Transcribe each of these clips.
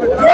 Yeah.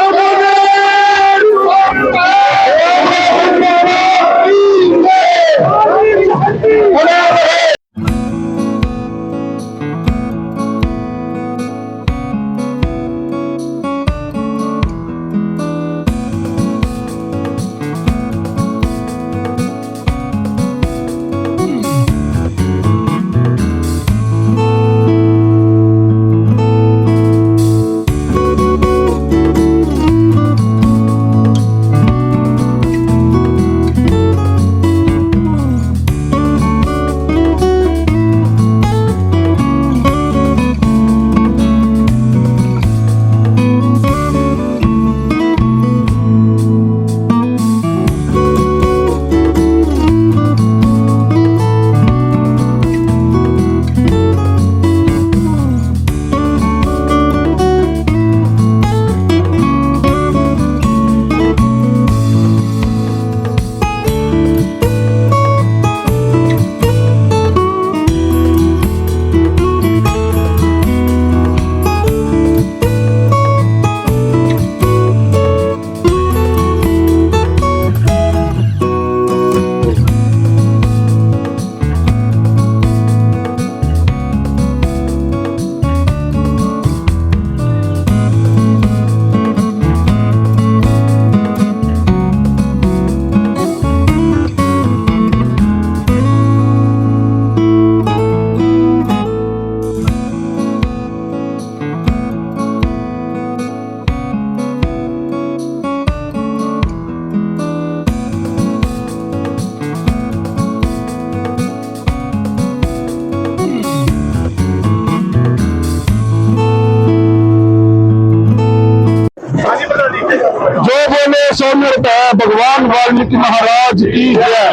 ਬੋਲੇ ਸੋ ਨਿਰਭੈ ਭਗਵਾਨ ਵਾਲਮੀਕੀ ਮਹਾਰਾਜ ਕੀ ਹੈ?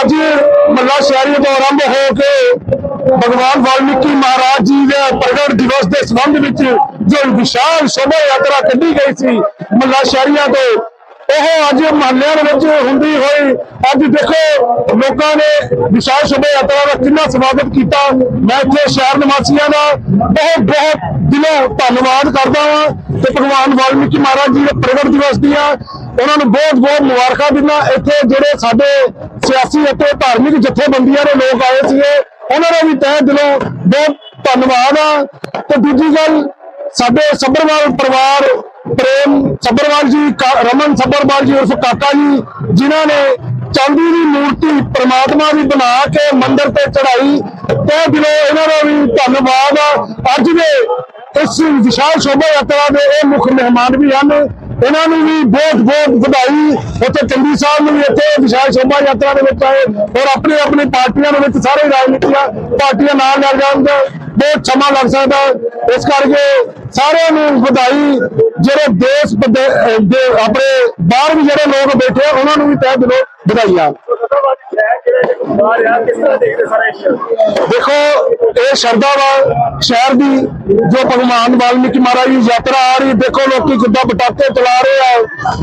ਅੱਜ ਮੱਲਾ ਸ਼ਹਿਰੀ ਤੋਂ ਆਰੰਭ ਹੋ ਕੇ ਭਗਵਾਨ ਵਾਲਮੀਕੀ ਮਹਾਰਾਜ ਜੀ ਦੇ ਪ੍ਰਗਟ ਦਿਵਸ ਦੇ ਸੰਬੰਧ ਵਿੱਚ ਜੋ ਵਿਸ਼ਾਲ ਸ਼ੋਭਾ ਯਾਤਰਾ ਕੱਢੀ ਗਈ ਸੀ, ਮੱਲਾ ਸ਼ਹਿਰੀਆਂ ਤੋਂ ਉਹ ਅੱਜ ਮਹੱਲਿਆਂ ਦੇ ਵਿੱਚ ਹੁੰਦੀ ਹੋਈ, ਅੱਜ ਦੇਖੋ, ਲੋਕਾਂ ਨੇ ਵਿਸ਼ਾਲ ਸ਼ੋਭਾ ਯਾਤਰਾ ਦਾ ਕਿੰਨਾ ਸਵਾਗਤ ਕੀਤਾ। ਮੈਂ ਇੱਥੇ ਸ਼ਹਿਰ ਨਿਵਾਸੀਆਂ ਦਾ ਬਹੁਤ ਬਹੁਤ ਦਿਲੋਂ ਧੰਨਵਾਦ ਕਰਦਾ ਹਾਂ ਤੇ ਭਗਵਾਨ ਵਾਲਮੀਕੀ ਮਹਾਰਾਜ ਜੀ ਦੇ ਪ੍ਰਗਟ ਦਿਵਸ ਦੀਆਂ ਉਹਨਾਂ ਨੂੰ ਬਹੁਤ ਬਹੁਤ ਮੁਬਾਰਕਾਂ ਦਿੰਦਾ। ਇੱਥੇ ਜਿਹੜੇ ਸਾਡੇ ਸਿਆਸੀ ਅਤੇ ਧਾਰਮਿਕ ਜਥੇਬੰਦੀਆਂ ਦੇ ਲੋਕ ਆਏ ਸੀਗੇ, ਉਹਨਾਂ ਦਾ ਵੀ ਤਹਿ ਦਿਲੋਂ ਬਹੁਤ ਧੰਨਵਾਦ ਆ। ਤੇ ਦੂਜੀ ਗੱਲ, ਸਾਡੇ ਸੱਭਰਵਾਲ ਪਰਿਵਾਰ ਪ੍ਰੇਮ ਸੱਭਰਵਾਲ ਜੀ, ਕਾ- ਰਮਨ ਸੱਭਰਵਾਲ ਜੀ ਉਸ ਕਾਕਾ ਜੀ, ਜਿਨ੍ਹਾਂ ਨੇ ਚਾਂਦੀ ਦੀ ਮੂਰਤੀ ਪ੍ਰਮਾਤਮਾ ਦੀ ਬਣਾ ਕੇ ਮੰਦਿਰ ਤੇ ਚੜਾਈ ਤੇ ਦਿਲੋਂ ਇਹਨਾਂ ਦਾ ਵੀ ਧੰਨਵਾਦ ਅੱਜ ਦੇ ਇਸ ਵਿਸ਼ਾਲ ਸ਼ੋਭਾ ਯਾਤਰਾ ਦੇ ਇਹ ਮੁੱਖ ਮਹਿਮਾਨ ਵੀ ਹਨ। ਇਹਨਾਂ ਨੂੰ ਵੀ ਬਹੁਤ ਬਹੁਤ ਵਧਾਈ। ਉੱਥੇ ਚੰਦੀ ਸਾਹਿਬ ਨੂੰ ਵੀ ਇੱਥੇ ਵਿਸ਼ਾਲ ਸ਼ੋਭਾ ਯਾਤਰਾ ਦੇ ਵਿੱਚ ਆਏ ਔਰ ਆਪਣੇ, ਆਪਣੀ ਪਾਰਟੀਆਂ ਦੇ ਵਿੱਚ ਸਾਰੇ ਰਾਜਨੀਤੀਆਂ ਪਾਰਟੀਆਂ ਨਾਲ ਲੱਗ ਜਾਣ ਬਹੁਤ ਸਮਾਂ ਲੱਗ ਸਕਦਾ ਇਸ ਕਰਕੇ ਸਾਰਿਆਂ ਨੂੰ ਵਧਾਈ। ਜਿਹੜੇ ਦੇਸ਼ ਦੇ, ਆਪਣੇ ਬਾਹਰ ਵੀ ਜਿਹੜੇ ਲੋਕ ਬੈਠੇ ਉਹਨਾਂ ਨੂੰ ਵੀ ਤਹਿ ਦਿਲੋਂ ਵਧਾਈਆਂ। ਦੇਖੋ, ਇਹ ਸ਼ਰਧਾ ਵਾ, ਸ਼ਹਿਰ ਦੀ ਜੋ ਭਗਵਾਨ ਵਾਲਮੀਕੀ ਮਹਾਰਾਜ ਦੀ ਯਾਤਰਾ ਆ ਰਹੀ, ਦੇਖੋ ਲੋਕੀ ਕਿੱਦਾਂ ਪਟਾਕੇ ਚਲਾ ਰਹੇ ਆ,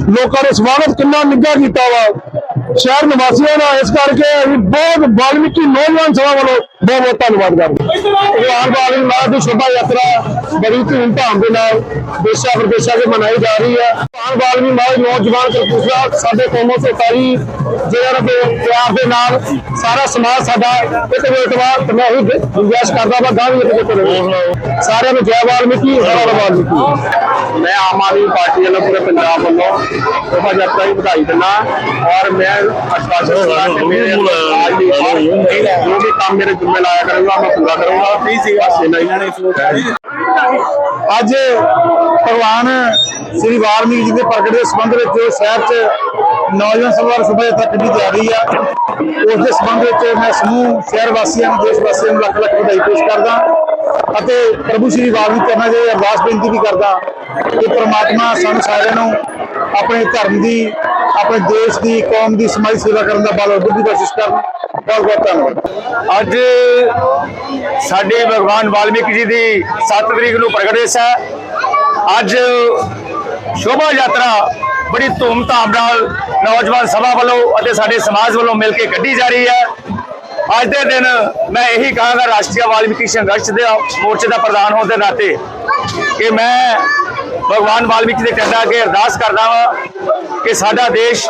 ਲੋਕਾਂ ਨੇ ਸਵਾਗਤ ਕਿੰਨਾ ਨਿੱਘਾ ਕੀਤਾ ਵਾ। ਸ਼ਹਿਰ ਨਿਵਾਸੀਆਂ ਦਾ ਇਸ ਕਰਕੇ ਅਸੀਂ ਬਹੁਤ ਵਾਲਮੀਕੀ ਨੌਜਵਾਨ ਸਭਾ ਵੱਲੋਂ ਬਹੁਤ ਬਹੁਤ ਧੰਨਵਾਦ ਕਰਦੇ ਹਾਂ। ਭਗਵਾਨ ਵਾਲਮੀਕੀ ਮਹਾਰਾਜ ਦੀ ਸ਼ੋਭਾ ਯਾਤਰਾ ਬੜੀ ਧੂਮਧਾਮ ਦੇ ਨਾਲ ਦੇਸ਼ਾਂ ਵਿਦੇਸ਼ਾਂ 'ਚ ਮਨਾਈ ਜਾ ਰਹੀ ਹੈ। ਭਗਵਾਨ ਵਾਲਮੀਕੀ ਮਹਾਰਾਜ ਨੌਜਵਾਨ ਕਰਤੂਸਾ ਸਾਡੇ ਕੌਮੋਂ ਸਤਾਈ ਜਿਹੜਾ ਦੇ ਪਿਆਰ ਦੇ ਨਾਲ ਸਾਰਾ ਸਮਾਜ ਸਾਡਾ ਇੱਕ ਵੇਟਵਾ ਤੇ ਮੈਂ ਹੀ ਗੁੰਜਾਇਸ਼ ਕਰਦਾ ਵਾ ਗਾਂ ਵੀ ਇੱਕ ਵੇਟ ਸਾਰਿਆਂ ਨੂੰ ਜੈ ਵਾਲਮੀਕੀ ਹਰ ਹਰ ਵਾਲਮੀਕੀ ਮੈਂ ਆਮ ਆਦਮੀ ਪਾਰਟੀ ਵੱਲੋਂ ਪੂਰੇ ਪੰਜਾਬ ਵੱਲੋਂ ਸ਼ੋਭਾ ਯਾਤਰਾ ਦੀ ਵਧਾਈ ਦਿੰਦਾ ਔਰ ਮੈਂ ਅਸ਼ਵਾਸਨ ਦਿੰਦਾ ਕਿ ਮੇਰੇ ਰਾਜ ਦੀ ਜੋ ਵੀ ਕੰਮ ਮੇਰੇ ਜ਼ਿੰਮੇ ਲਾਇਆ ਕਰੂੰਗਾ ਮੈਂ ਪੂਰਾ ਕਰੂੰਗਾ ਅੱਜ ਭਗਵਾਨ ਸ੍ਰੀ ਵਾਲਮੀਕੀ ਜੀ ਦੇ ਪ੍ਰਗਟ ਦੇ ਸੰਬੰਧ ਵਿੱਚ ਸ਼ਹਿਰ 'ਚ ਨੌਜਵਾਨ ਸਭਾ ਸੁਭਾ ਤੱਕ ਦੀ ਜਾ ਆ, ਉਸ ਦੇ ਸੰਬੰਧ ਵਿੱਚ ਮੈਂ ਸਮੂਹ ਸ਼ਹਿਰ ਵਾਸੀਆਂ ਨੂੰ, ਦੇਸ਼ ਵਾਸੀਆਂ ਨੂੰ ਲੱਖ ਲੱਖ ਵਧਾਈ ਪੇਸ਼ ਕਰਦਾ ਅਤੇ ਪ੍ਰਭੂ ਸ੍ਰੀ ਵਾਲਮੀਕੀ ਚਰਨਾਂ 'ਚ ਅਰਦਾਸ ਬੇਨਤੀ ਵੀ ਕਰਦਾ ਕਿ ਪ੍ਰਮਾਤਮਾ ਸਾਨੂੰ ਸਾਰਿਆਂ ਨੂੰ ਆਪਣੇ ਧਰਮ ਦੀ ਆਪਣੇ ਦੇਸ਼ ਦੀ, ਕੌਮ ਦੀ ਸਮਾਜ ਸੇਵਾ ਕਰਨ ਦਾ ਬਲ ਬੁੱਧੀ ਕੋਸ਼ਿਸ਼ ਕਰਨ। ਬਹੁਤ ਬਹੁਤ ਧੰਨਵਾਦ। ਅੱਜ ਸਾਡੇ ਭਗਵਾਨ ਵਾਲਮੀਕੀ ਜੀ ਦੀ 7 ਤਰੀਕ ਨੂੰ ਪ੍ਰਗਟ ਹੈ ਅੱਜ ਸ਼ੋਭਾ ਯਾਤਰਾ ਬੜੀ ਧੂਮਧਾਮ ਨਾਲ ਨੌਜਵਾਨ ਸਭਾ ਵੱਲੋਂ ਅਤੇ ਸਾਡੇ ਸਮਾਜ ਵੱਲੋਂ ਮਿਲ ਕੇ ਕੱਢੀ ਜਾ ਰਹੀ ਹੈ। ਅੱਜ ਦੇ ਦਿਨ ਮੈਂ ਇਹੀ ਕਹਾਂਗਾ, ਰਾਸ਼ਟਰੀ ਵਾਲਮੀਕੀ ਸੰਘਰਸ਼ ਦੇ ਮੋਰਚੇ ਦਾ ਪ੍ਰਧਾਨ ਹੋਣ ਦੇ ਨਾਤੇ ਕਿ ਮੈਂ ਭਗਵਾਨ ਵਾਲਮੀਕੀ ਦੇ ਚੰਦਾ ਅੱਗੇ ਅਰਦਾਸ ਕਰਦਾ ਵਾਂ ਕਿ ਸਾਡਾ ਦੇਸ਼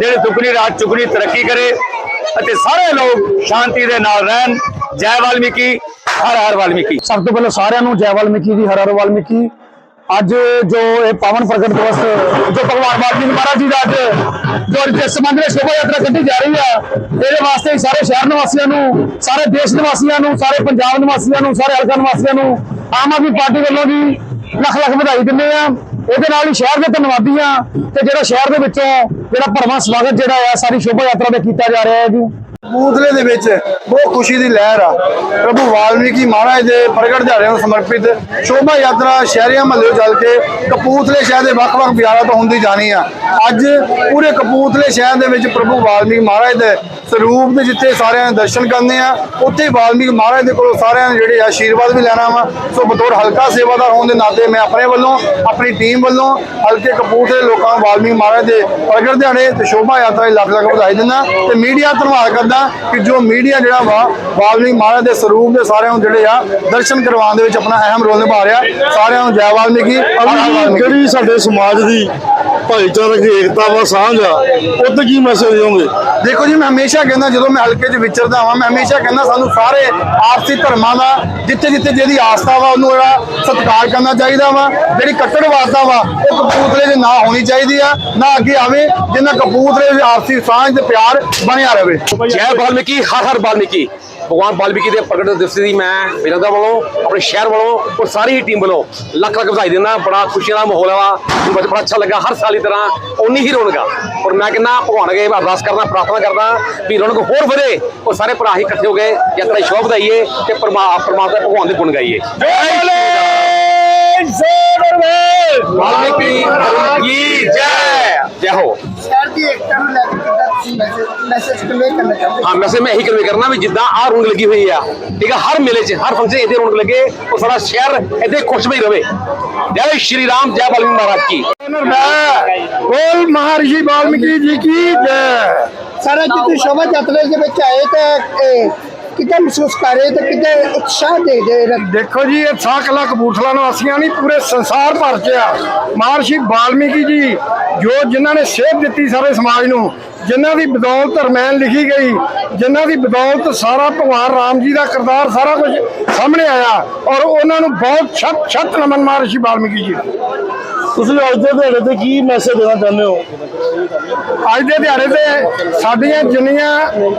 ਜਿਹੜੇ ਦੁਗਣੀ ਰਾਤ ਚੁਗਣੀ ਤਰੱਕੀ ਕਰੇ ਅਤੇ ਸਾਰੇ ਲੋਕ ਸ਼ਾਂਤੀ ਦੇ ਨਾਲ ਰਹਿਣ। ਜੈ ਵਾਲਮੀਕੀ, ਹਰ ਹਰ ਵਾਲਮੀਕੀ। ਸਭ ਤੋਂ ਪਹਿਲਾਂ ਸਾਰਿਆਂ ਨੂੰ ਜੈ ਵਾਲਮੀਕੀ ਦੀ, ਹਰ ਹਰ ਵਾਲਮੀਕੀ। ਅੱਜ ਜੋ ਇਹ ਪਾਵਨ ਪ੍ਰਗਟ ਦਿਵਸ, ਜੋ ਭਗਵਾਨ ਵਾਲਮੀਕੀ ਮਹਾਰਾਜ ਜੀ ਦਾ ਅੱਜ ਜੋ ਜਿਸ ਸੰਬੰਧ ਵਿੱਚ ਸ਼ੋਭਾ ਯਾਤਰਾ ਕੱਢੀ ਜਾ ਰਹੀ ਆ, ਇਹਦੇ ਵਾਸਤੇ ਸਾਰੇ ਸ਼ਹਿਰ ਨਿਵਾਸੀਆਂ ਨੂੰ, ਸਾਰੇ ਦੇਸ਼ ਨਿਵਾਸੀਆਂ ਨੂੰ, ਸਾਰੇ ਪੰਜਾਬ ਨਿਵਾਸੀਆਂ ਨੂੰ, ਸਾਰੇ ਹਲਕਾ ਨਿਵਾਸੀਆਂ ਨੂੰ ਆਮ ਆਦਮੀ ਪਾਰਟੀ ਵੱਲੋਂ ਵੀ ਲੱਖ ਲੱਖ ਵਧਾਈ ਦਿੰਦੇ ਆ। ਇਹਦੇ ਨਾਲ ਹੀ ਸ਼ਹਿਰ ਦੇ ਧੰਨਵਾਦੀ ਆ। ਤੇ ਜਿਹੜਾ ਸ਼ਹਿਰ ਦੇ ਵਿੱਚੋਂ ਜਿਹੜਾ ਭਰਵਾਂ ਸਵਾਗਤ ਜਿਹੜਾ ਆ, ਸਾਰੀ ਸ਼ੋਭਾ ਯਾਤਰਾ ਦਾ ਕੀਤਾ ਜਾ ਰਿਹਾ ਹੈ ਜੀ। ਕਪੂਰਥਲੇ ਦੇ ਵਿੱਚ ਬਹੁਤ ਖੁਸ਼ੀ ਦੀ ਲਹਿਰ ਆ। ਪ੍ਰਭੂ ਵਾਲਮੀਕੀ ਮਹਾਰਾਜ ਦੇ ਪ੍ਰਗਟ ਦਿਹਾੜਿਆਂ ਨੂੰ ਸਮਰਪਿਤ ਸ਼ੋਭਾ ਯਾਤਰਾ ਸ਼ਹਿਰੀਆਂ ਮਹੱਲੇ ਚੱਲ ਕੇ ਕਪੂਰਥਲੇ ਸ਼ਹਿਰ ਦੇ ਵੱਖ-ਵੱਖ ਬਾਜ਼ਾਰਾਂ ਤੋਂ ਹੁੰਦੀ ਜਾਣੀ ਆ। ਅੱਜ ਪੂਰੇ ਕਪੂਰਥਲੇ ਸ਼ਹਿਰ ਦੇ ਵਿੱਚ ਪ੍ਰਭੂ ਵਾਲਮੀਕੀ ਮਹਾਰਾਜ ਦੇ ਸਰੂਪ ਦੇ ਜਿੱਥੇ ਸਾਰਿਆਂ ਨੇ ਦਰਸ਼ਨ ਕਰਨੇ ਆ, ਉੱਥੇ ਹੀ ਵਾਲਮੀਕੀ ਮਹਾਰਾਜ ਦੇ ਕੋਲੋਂ ਸਾਰਿਆਂ ਨੇ ਜਿਹੜੇ ਆਸ਼ੀਰਵਾਦ ਵੀ ਲੈਣਾ ਵਾ। ਸੋ ਬਤੌਰ ਹਲਕਾ ਸੇਵਾਦਾਰ ਹੋਣ ਦੇ ਨਾਤੇ ਮੈਂ ਆਪਣੇ ਵੱਲੋਂ, ਆਪਣੀ ਟੀਮ ਵੱਲੋਂ ਹਲਕੇ ਕਪੂਰਥਲੇ ਲੋਕਾਂ ਨੂੰ ਵਾਲਮੀਕੀ ਮਹਾਰਾਜ ਦੇ ਪ੍ਰਗਟ ਦਿਹਾੜੇ ਤੇ ਸ਼ੋਭਾ ਯਾਤਰਾ ਦੀ ਲੱਖ ਲੱਖ ਵਧਾਈ ਦਿੰਦਾ ਤੇ ਮੀਡੀਆ ਧੰਨਵਾਦ ਕਰਦਾ ਕਿ ਜੋ ਮੀਡੀਆ ਜਿਹੜਾ ਵਾ ਵਾਲਮੀਕੀ ਮਹਾਰਾਜ ਦੇ ਸਰੂਪ ਦੇ ਸਾਰਿਆਂ ਨੂੰ ਜਿਹੜੇ ਆ ਦਰਸ਼ਨ ਕਰਵਾਉਣ ਦੇ ਵਿੱਚ ਆਪਣਾ ਅਹਿਮ ਰੋਲ ਨਿਭਾ ਰਿਹਾ ਸਾਰਿਆਂ ਨੂੰ ਜੈ ਵਾਲਮੀਕੀ। ਜਿਹੜੀ ਸਾਡੇ ਸਮਾਜ ਦੀ ਭਾਈਚਾਰਕ ਏਕਤਾ ਵਾ ਸਾਂਝ ਆ ਉੱਤੇ ਕੀ ਮੈਸੇਜ ਦਿਓਗੇ? ਦੇਖੋ ਜੀ ਮੈਂ ਹਮੇਸ਼ਾ ਕਹਿੰਦਾ ਜਦੋਂ ਮੈਂ ਹਲਕੇ 'ਚ ਵਿਚਰਦਾ ਹਾਂ ਮੈਂ ਹਮੇਸ਼ਾ ਕਹਿੰਦਾ ਸਾਨੂੰ ਸਾਰੇ ਆਪਸੀ ਧਰਮਾਂ ਦਾ ਜਿੱਥੇ ਜਿੱਥੇ ਜਿਹਦੀ ਆਸਥਾ ਵਾ ਉਹਨੂੰ ਜਿਹੜਾ ਸਤਿਕਾਰ ਕਰਨਾ ਚਾਹੀਦਾ ਵਾ ਜਿਹੜੀ ਕੱਟੜਵਾਦਤਾ ਵਾ ਉਹ ਕਪੂਰਥਲੇ 'ਚ ਨਾ ਹੋਣੀ ਚਾਹੀਦੀ ਆ ਨਾ ਅੱਗੇ ਆਵੇ ਜਿੰਨਾ ਕਪੂਰਥਲੇ 'ਚ ਆਪਸੀ ਸਾਂਝ ਤੇ ਪਿਆਰ ਬਣਿਆ ਰਹੇ। ਜੈ ਵਾਲਮੀਕੀ ਹਰ ਹਰ ਵਾਲਮੀਕੀ। ਭਗਵਾਨ ਵਾਲਮੀਕੀ ਦੇ ਪ੍ਰਗਟ ਦਿਵਸ ਦੀ ਮੈਂ ਬਿਰਦਾ ਵੱਲੋਂ ਆਪਣੇ ਸ਼ਹਿਰ ਵੱਲੋਂ ਔਰ ਸਾਰੀ ਹੀ ਟੀਮ ਵੱਲੋਂ ਲੱਖ ਲੱਖ ਵਧਾਈ ਦਿੰਦਾ ਬੜਾ ਖੁਸ਼ੀ ਦਾ ਮਾਹੌਲ ਆ ਬੜਾ ਅੱਛਾ ਲੱਗਾ ਹਰ ਸਾਲ ਦੀ ਤਰ੍ਹਾਂ ਉਨੀ ਹੀ ਰੌਣਕ ਔਰ ਮੈਂ ਕਹਿੰਦਾ ਭਗਵਾਨ ਅਗੇ ਅਰਦਾਸ ਕਰਦਾ ਪ੍ਰਾਰਥਨਾ ਕਰਦਾ ਵੀ ਰੌਣਕ ਹੋਰ ਵਧੇ ਔਰ ਸਾਰੇ ਭਰਾ ਹੀ ਇਕੱਠੇ ਹੋ ਗਏ ਯਾਤਰਾ ਦੀ ਸ਼ੋਭ ਵਧਾਈਏ ਤੇ ਪਰਮਾ ਪਰਮਾਤਮਾ ਭਗਵਾਨ ਦੇ ਗੁਣ ਗਾਈਏ। ਵਾਲਮੀਕੀ ਕੀ ਜੈ ਜੈ ਹੋ। ਸ਼ਹਿਰ ਦੀ ਏਕਤਾ ਨੂੰ ਲੈ ਕੇ ਮੈਸੇਜ ਕਨਵੇ ਕਰਨਾ ਚਾਹੁੰਦੇ ਹਾਂ ਵੈਸੇ ਮੈਂ ਇਹੀ ਕਨਵੇ ਕਰਨਾ ਵੀ ਜਿੱਦਾਂ ਆ ਰੌਣਕ ਲੱਗੀ ਹੋਈ ਆ ਠੀਕ ਆ ਹਰ ਮੇਲੇ 'ਚ ਹਰ ਫੰਕਸ਼ਨ ਇੱਥੇ ਰੌਣਕ ਲੱਗੇ ਉਹ ਸਾਰਾ ਸ਼ਹਿਰ ਇੱਥੇ ਖੁਸ਼ਮਈ ਰਵੇ। ਜੈ ਸ਼੍ਰੀ ਰਾਮ ਜੈ ਬਾਲਮੀਕ ਮਹਾਰਾਜ ਕੀ। ਵਾਲਮੀਕੀ ਜੀ ਕੀ ਜੈ। ਸਾਰਾ ਜੀ ਤੁਸੀਂ ਸ਼ੋਭਾ ਯਾਤਰਾ ਦੇ ਵਿੱਚ ਆਏ ਤਾਂ ਇਹ ਕਿੱਦਾਂ ਮਹਿਸੂਸ ਕਰ ਰਹੇ ਤੇ ਕਿੱਦਾਂ ਉਤਸ਼ਾਹ ਦੇ ਰਹੇ? ਦੇਖੋ ਜੀ, ਇਹ ਸਾਕਲਾ ਕਪੂਰਥਲਾ ਨਿਵਾਸੀਆਂ ਨਹੀਂ, ਪੂਰੇ ਸੰਸਾਰ ਭਰ ਚ ਆ ਮਹਰਸ਼ੀ ਵਾਲਮੀਕੀ ਜੀ, ਜੋ ਜਿਨ੍ਹਾਂ ਨੇ ਸੇਧ ਦਿੱਤੀ ਸਾਰੇ ਸਮਾਜ ਨੂੰ, ਜਿਨ੍ਹਾਂ ਦੀ ਬਦੌਲਤ ਰਮਾਇਣ ਲਿਖੀ ਗਈ, ਜਿਨ੍ਹਾਂ ਦੀ ਬਦੌਲਤ ਸਾਰਾ ਭਗਵਾਨ ਰਾਮ ਜੀ ਦਾ ਕਿਰਦਾਰ ਸਾਰਾ ਕੁਝ ਸਾਹਮਣੇ ਆਇਆ ਔਰ ਉਹਨਾਂ ਨੂੰ ਬਹੁਤ ਛੱਤ ਛੱਤ ਨਮਨ ਮਹਰਸ਼ੀ ਵਾਲਮੀਕੀ ਜੀ ਤੁਸੀਂ ਅੱਜ ਦੇ ਦਿਹਾੜੇ ਤੇ ਕੀ ਮੈਸੇਜ ਦੇਣਾ ਚਾਹੁੰਦੇ ਹੋ? ਅੱਜ ਦੇ ਦਿਹਾੜੇ ਤੇ ਸਾਡੀਆਂ ਜਿੰਨੀਆਂ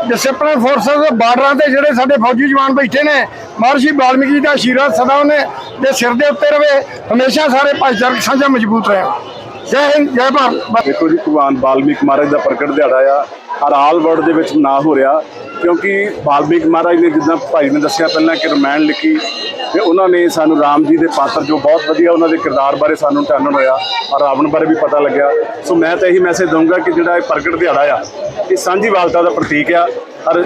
ਡਿਸਪਲਿਨ ਫੋਰਸਸ ਬਾਰਡਰਾਂ ਤੇ ਜਿਹੜੇ ਸਾਡੇ ਫੌਜੀ ਜਵਾਨ ਬੈਠੇ ਨੇ ਮਹਰਸ਼ੀ ਵਾਲਮੀਕੀ ਦਾ ਆਸ਼ੀਰਵਾਦ ਸਦਾ ਉਹਨੇ ਦੇ ਸਿਰ ਦੇ ਉੱਤੇ ਰਵੇ। ਹਮੇਸ਼ਾ ਸਾਰੇ ਭਾਈਚਾਰਕ ਸਾਂਝਾ ਮਜ਼ਬੂਤ ਰਹੇ। ਜੈ ਹਿੰਦ ਜੈ ਭਾਰਤ। ਦੇਖੋ ਜੀ ਭਗਵਾਨ ਵਾਲਮੀਕ ਮਹਾਰਾਜ ਦਾ ਪ੍ਰਗਟ ਦਿਹਾੜਾ ਆ। ਹਰ ਆਲ ਵਰਲਡ ਦੇ ਵਿੱਚ ਨਾ ਹੋ ਰਿਹਾ ਕਿਉਂਕਿ ਵਾਲਮੀਕ ਮਹਾਰਾਜ ਨੇ ਜਿੱਦਾਂ ਭਾਈ ਨੇ ਦੱਸਿਆ ਪਹਿਲਾਂ ਕਿ ਰਮਾਇਣ ਲਿਖੀ ਤੇ ਉਹਨਾਂ ਨੇ ਸਾਨੂੰ ਰਾਮ ਜੀ ਦੇ ਪਾਤਰ ਜੋ ਬਹੁਤ ਵਧੀਆ ਉਹਨਾਂ ਦੇ ਕਿਰਦਾਰ ਬਾਰੇ ਸਾਨੂੰ ਚਾਨਣ ਹੋਇਆ ਔਰ ਰਾਵਣ ਬਾਰੇ ਵੀ ਪਤਾ ਲੱਗਿਆ। ਸੋ ਮੈਂ ਤਾਂ ਇਹੀ ਮੈਸੇਜ ਦਊਂਗਾ ਕਿ ਜਿਹੜਾ ਇਹ ਪ੍ਰਗਟ ਦਿਹਾੜਾ ਆ ਇਹ ਸਾਂਝੀਵਾਲਤਾ ਦਾ ਪ੍ਰਤੀਕ ਆ ਔਰ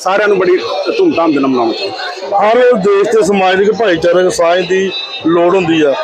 ਸਾਰਿਆਂ ਨੂੰ ਬੜੀ ਧੂਮਧਾਮ ਦੇ ਨਾਲ ਮਨਾਉਣਾ ਚਾਹੀਦਾ। ਹਰ ਦੇਸ਼ ਤੇ ਸਮਾਜਿਕ ਭਾਈਚਾਰਕ ਸਾਂਝ ਦੀ ਲੋੜ ਹੁੰਦੀ ਆ।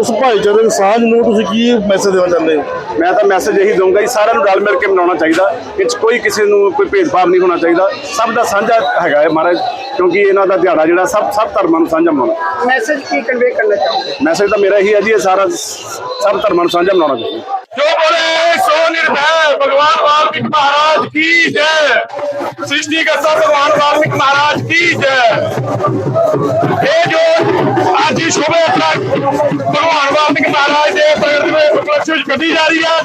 ਉਸ ਭਾਈਚਾਰਕ ਸਾਂਝ ਨੂੰ ਤੁਸੀਂ ਕੀ ਮੈਸੇਜ ਦੇਣਾ ਚਾਹੁੰਦੇ ਹੋ? ਮੈਂ ਤਾਂ ਮੈਸੇਜ ਇਹੀ ਦਊਂਗਾ ਜੀ ਸਾਰਿਆਂ ਨੂੰ ਰਲ ਮਿਲ ਕੇ ਮਨਾਉਣਾ ਚਾਹੀਦਾ। 'ਚ ਕੋਈ ਕਿਸੇ ਨੂੰ ਕੋਈ ਭੇਦਭਾਵ ਨਹੀਂ ਹੋਣਾ ਚਾਹੀਦਾ। ਸਭ ਦਾ ਸਾਂਝਾ ਹੈਗਾ ਹੈ ਮਹਾਰਾਜ ਕਿਉਂਕਿ ਇਹਨਾਂ ਦਾ ਦਿਹਾੜਾ ਜਿਹੜਾ ਸਭ ਸਭ ਧਰਮਾਂ ਨੂੰ ਸਾਂਝਾ ਮਨਾਉਣਾ। ਮੈਸੇਜ ਕੀ ਕਨਵੇ ਕਰਨਾ ਚਾਹੁੰਦੇ ਮੈਸੇਜ ਤਾਂ ਮੇਰਾ ਇਹੀ ਹੈ ਜੀ ਇਹ ਸਾਰਾ ਸਭ ਧਰਮਾਂ ਨੂੰ ਸਾਂਝਾ ਮਨਾਉਣਾ ਚਾਹੀਦਾ। ਜੋ ਬੋਲੇ निर्भय सो निर्भय भगवान वाल्मीकि महाराज की जय सृष्टि का सब भगवान वाल्मीकि महाराज की जय हे जो ਅੱਜ ਹੀ ਸ਼ੋਭਾ ਤੱਕ ਭਗਵਾਨ ਵਾਲਮੀਕ ਮਹਾਰਾਜ ਦੇ ਪ੍ਰਗਟ ਦੇ ਉਪਲਕਸ਼ ਵਿੱਚ ਕੱਢੀ ਜਾ ਰਹੀ ਹੈ।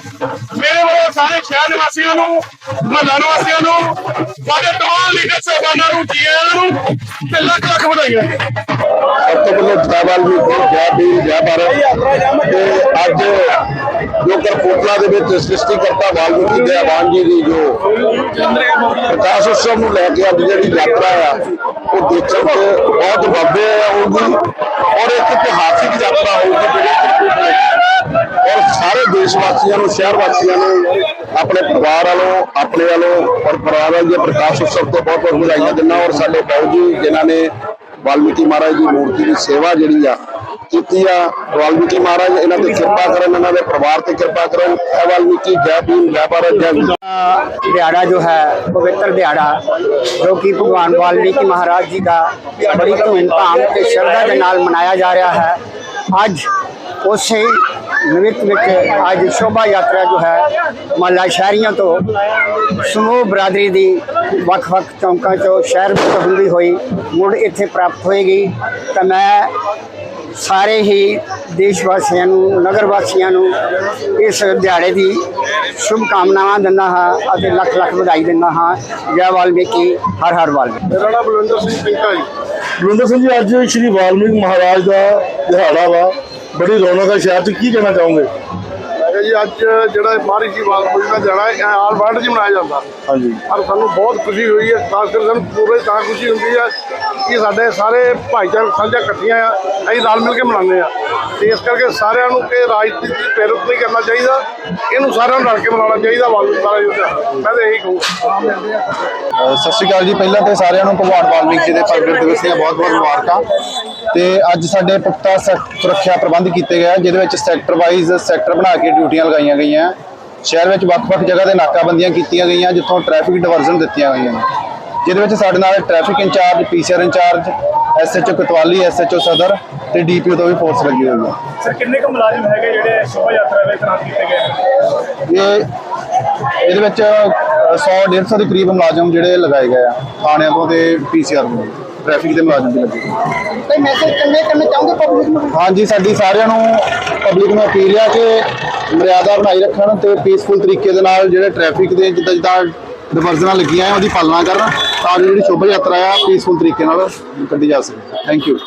ਮੇਰੇ ਵੱਲੋਂ ਸਾਰੇ ਸ਼ਹਿਰ ਨਿਵਾਸੀਆਂ ਨੂੰ, ਮਹੱਲਾ ਨਿਵਾਸੀਆਂ ਨੂੰ, ਸਾਡੇ ਤਮਾਮ ਲੀਡਰ ਸਹਿਬਾਨਾਂ ਨੂੰ, ਜੀਆਂ ਨੂੰ ਤੇ ਲੱਖ ਲੱਖ ਵਧਾਈਆਂ। ਸਭ ਤੋਂ ਪਹਿਲਾਂ ਜੈ ਵਾਲਮੀਕ ਜੈ ਬੀਰ ਜੈ ਭਾਰਤ। ਤੇ ਅੱਜ ਜੋ ਕਰਪੂਤਲਾ ਦੇ ਵਿੱਚ ਸ੍ਰਿਸ਼ਟੀ ਕਰਤਾ ਵਾਲਮੀਕੀ ਦੇ ਜੀ ਦੀ ਜੋ ਪ੍ਰਕਾਸ਼ ਉਤਸਵ ਨੂੰ ਲੈ ਕੇ ਅੱਜ ਜਿਹੜੀ ਯਾਤਰਾ ਆ, ਉਹ ਦੇਖਣ ਤੇ ਬਹੁਤ ਵੱਡੇ ਹੋਊਗੀ ਔਰ ਇੱਕ ਇਤਿਹਾਸਿਕ ਯਾਤਰਾ ਹੋਊਗੀ ਜਿਹੜੀ ਕਰਪੂਤਲੇ ਔਰ ਸਾਰੇ ਦੇਸ਼ ਵਾਸੀਆਂ ਨੂੰ ਸ਼ਹਿਰ ਵਾਸੀਆਂ ਨੂੰ, ਆਪਣੇ ਪਰਿਵਾਰ ਵੱਲੋਂ, ਆਪਣੇ ਵੱਲੋਂ ਔਰ ਪਰਿਵਾਰ ਵਾਲੇ ਦੇ ਪ੍ਰਕਾਸ਼ ਉਤਸਵ ਤੇ ਬਹੁਤ ਬਹੁਤ ਵਧਾਈਆਂ ਦਿੰਦਾ ਔਰ ਸਾਡੇ ਬਾਊ ਜੀ, ਜਿਨ੍ਹਾਂ ਨੇ ਵਾਲਮੀਕੀ ਮਹਾਰਾਜ ਦੀ ਮੂਰਤੀ ਦੀ ਸੇਵਾ ਜਿਹੜੀ ਆ ਕੀਤੀ ਆ। ਵਾਲਮੀਕੀ ਮਹਾਰਾਜ, ਇਹਨਾਂ ਤੇ ਕਿਰਪਾ ਕਰਨ, ਇਹਨਾਂ ਦੇ ਪਰਿਵਾਰ ਤੇ ਕਿਰਪਾ ਕਰਨ। ਇਹ ਵਾਲਮੀਕੀ ਜੈ ਭੀਮ, ਜੈ ਭਾਰਤ, ਜੈ ਦਿਹਾੜਾ ਜੋ ਹੈ, ਪਵਿੱਤਰ ਦਿਹਾੜਾ, ਜੋ ਕਿ ਭਗਵਾਨ ਵਾਲਮੀਕੀ ਮਹਾਰਾਜ ਜੀ ਦਾ ਬੜੀ ਧੂਮਧਾਮ ਤੇ ਸ਼ਰਧਾ ਦੇ ਨਾਲ ਮਨਾਇਆ ਜਾ ਰਿਹਾ ਹੈ। ਅੱਜ ਉਸੇ ਨਿਮਿਤ ਵਿੱਚ ਅੱਜ ਸ਼ੋਭਾ ਯਾਤਰਾ ਜੋ ਹੈ, ਮਹੱਲਾ ਸ਼ਹਿਰੀਆਂ ਤੋਂ ਸਮੂਹ ਬਰਾਦਰੀ ਦੀ ਵੱਖ-ਵੱਖ ਚੌਂਕਾਂ ਚੋਂ ਸ਼ਹਿਰ ਵਿੱਚ ਹੁੰਦੀ ਹੋਈ ਮੁੜ ਇੱਥੇ ਪ੍ਰਾਪਤ ਹੋਏਗੀ। ਤਾਂ ਮੈਂ ਸਾਰੇ ਹੀ ਦੇਸ਼ ਵਾਸੀਆਂ ਨੂੰ ਨਗਰ ਵਾਸੀਆਂ ਨੂੰ ਇਸ ਦਿਹਾੜੇ ਦੀ ਸ਼ੁਭ ਕਾਮਨਾਵਾਂ ਦਿੰਦਾ ਹਾਂ ਅਤੇ ਲੱਖ ਲੱਖ ਵਧਾਈ ਦਿੰਦਾ ਹਾਂ। ਜੈ ਵਾਲਮੀਕੀ ਹਰ ਹਰ ਵਾਲਮੀਕੀ। ਮੇਰਾ ਨਾਮ ਬਲਵਿੰਦਰ ਸਿੰਘ ਪਿੰਕਾ ਜੀ। ਬਲਵਿੰਦਰ ਸਿੰਘ ਜੀ ਅੱਜ ਸ਼੍ਰੀ ਵਾਲਮੀਕ ਮਹਾਰਾਜ ਦਾ ਦਿਹਾੜਾ ਵਾ। ਬੜੀ ਰੌਣਕ ਹੈ ਸ਼ਹਿਰ 'ਚ। ਕੀ ਕਹਿਣਾ ਚਾਹੋਗੇ? ਜੀ ਅੱਜ ਜਿਹੜਾ ਮਹਾਰਾਜ ਜੀ ਵਾਲਮੀਕੀ ਦਾ ਦਿਹਾੜਾ ਹੈ ਆਲ ਵਰਲਡ 'ਚ ਮਨਾਇਆ ਜਾਂਦਾ। ਹਾਂਜੀ। ਪਰ ਸਾਨੂੰ ਬਹੁਤ ਖੁਸ਼ੀ ਹੋਈ ਹੈ ਖਾਸ ਕਰ ਸਾਨੂੰ ਪੂਰੇ ਤਾਂ ਖੁਸ਼ੀ ਹੁੰਦੀ ਹੈ ਕਿ ਸਾਡੇ ਸਾਰੇ ਭਾਈਚਾਰਕ ਸਾਂਝਾ ਇਕੱਠੀਆਂ ਆ ਅਸੀਂ ਰਲ ਮਿਲ ਕੇ ਮਨਾਉਂਦੇ ਆ ਤੇ ਇਸ ਕਰਕੇ ਸਾਰਿਆਂ ਨੂੰ ਕਿ ਰਾਜਨੀਤੀ ਦੀ ਪ੍ਰੇਰਿਤ ਨਹੀਂ ਕਰਨਾ ਚਾਹੀਦਾ ਇਹਨੂੰ ਸਾਰਿਆਂ ਨੂੰ ਰਲ ਕੇ ਮਨਾਉਣਾ ਚਾਹੀਦਾ ਵਾਲਮੀਕੀ ਮਹਾਰਾਜ ਦਾ ਮੈਂ ਤਾਂ ਇਹੀ ਕਹੂੰਗਾ। ਅਹ ਸਤਿ ਸ਼੍ਰੀ ਅਕਾਲ ਜੀ ਪਹਿਲਾਂ ਤੇ ਸਾਰਿਆਂ ਨੂੰ ਭਗਵਾਨ ਵਾਲਮੀਕ ਜੀ ਦੇ ਪ੍ਰਗਟ ਦਿਵਸ ਦੀਆਂ ਬਹੁਤ-ਬਹੁਤ ਮੁਬਾਰਕਾਂ। ਤੇ ਅੱਜ ਸਾਡੇ ਪੁਖਤਾ ਸੁਰੱਖਿਆ ਪ੍ਰਬੰਧ ਕੀਤੇ ਗਏ ਜਿਹਦੇ ਵਿੱਚ ਸੈਕਟਰ ਵਾਈਜ਼ ਸੈਕਟਰ ਬਣਾ ਕੇ ਡਿਊਟੀਆਂ ਲਗਾਈਆਂ ਗਈਆਂ ਸ਼ਹਿਰ ਵਿੱਚ ਵੱਖ-ਵੱਖ ਜਗ੍ਹਾ ਤੇ ਨਾਕਾਬੰਦੀਆਂ ਕੀਤੀਆਂ ਗਈਆਂ ਜਿੱਥੋਂ ਟ੍ਰੈਫਿਕ ਡਿਵਰਜ਼ਨ ਦਿੱਤੀਆਂ ਗਈਆਂ ਜਿਹਦੇ ਵਿੱਚ ਸਾਡੇ ਨਾਲ traffic incharge PCR incharge SHO Kotwali SHO ਸਦਰ ਤੇ ਡੀਪੀਓ ਤੋਂ ਵੀ ਫੋਰਸ ਲੱਗੀ ਹੋਈ ਹੈ ਸਰ ਕਿੰਨੇ ਕੁ ਮੁਲਾਜ਼ਮ ਹੈਗੇ ਜਿਹੜੇ ਸ਼ੋਭਾ ਯਾਤਰਾ ਵਿੱਚ ਤੈਨਾਤ ਕੀਤੇ ਗਏ ਨੇ? ਇਹ ਇਹਦੇ ਵਿੱਚ 100 150 ਦੇ ਕਰੀਬ ਮੁਲਾਜ਼ਮ ਜਿਹੜੇ ਲਗਾਏ ਗਏ ਆ ਥਾਣਿਆਂ ਤੋਂ ਤੇ ਪੀਸੀਆਰ ਤੋਂ। ਟ੍ਰੈਫਿਕ ਦੇ ਮੁਲਾਜ਼ਮ ਵੀ ਲੱਗੇ। ਕੋਈ ਮੈਸੇਜ ਕਰਨੇ ਕਰਨਾ ਚਾਹੋਗੇ ਪਬਲਿਕ ਨੂੰ? ਹਾਂਜੀ ਸਾਡੀ ਸਾਰਿਆਂ ਨੂੰ ਪਬਲਿਕ ਨੂੰ ਅਪੀਲ ਹੈ ਕਿ ਮਰਿਆਦਾ ਬਣਾਈ ਰੱਖਣ ਤੇ ਪੀਸਫੁਲ ਤਰੀਕੇ ਦੇ ਨਾਲ ਜਿਹੜੇ ਟ੍ਰੈਫਿਕ ਦੇ ਜਿੱਦਾਂ ਜਿੱਦਾਂ ਡਿਵਰਜ਼ਨਾਂ ਲੱਗੀਆਂ ਆ ਉਹਦੀ ਪਾਲਣਾ ਕਰਨ ਤਾਂ ਜਿਹੜੀ ਸ਼ੋਭਾ ਯਾਤਰਾ ਆ ਪੀਸਫੁਲ ਤਰੀਕੇ ਨਾਲ ਕੱਢੀ ਜਾ ਸਕੇ। Thank you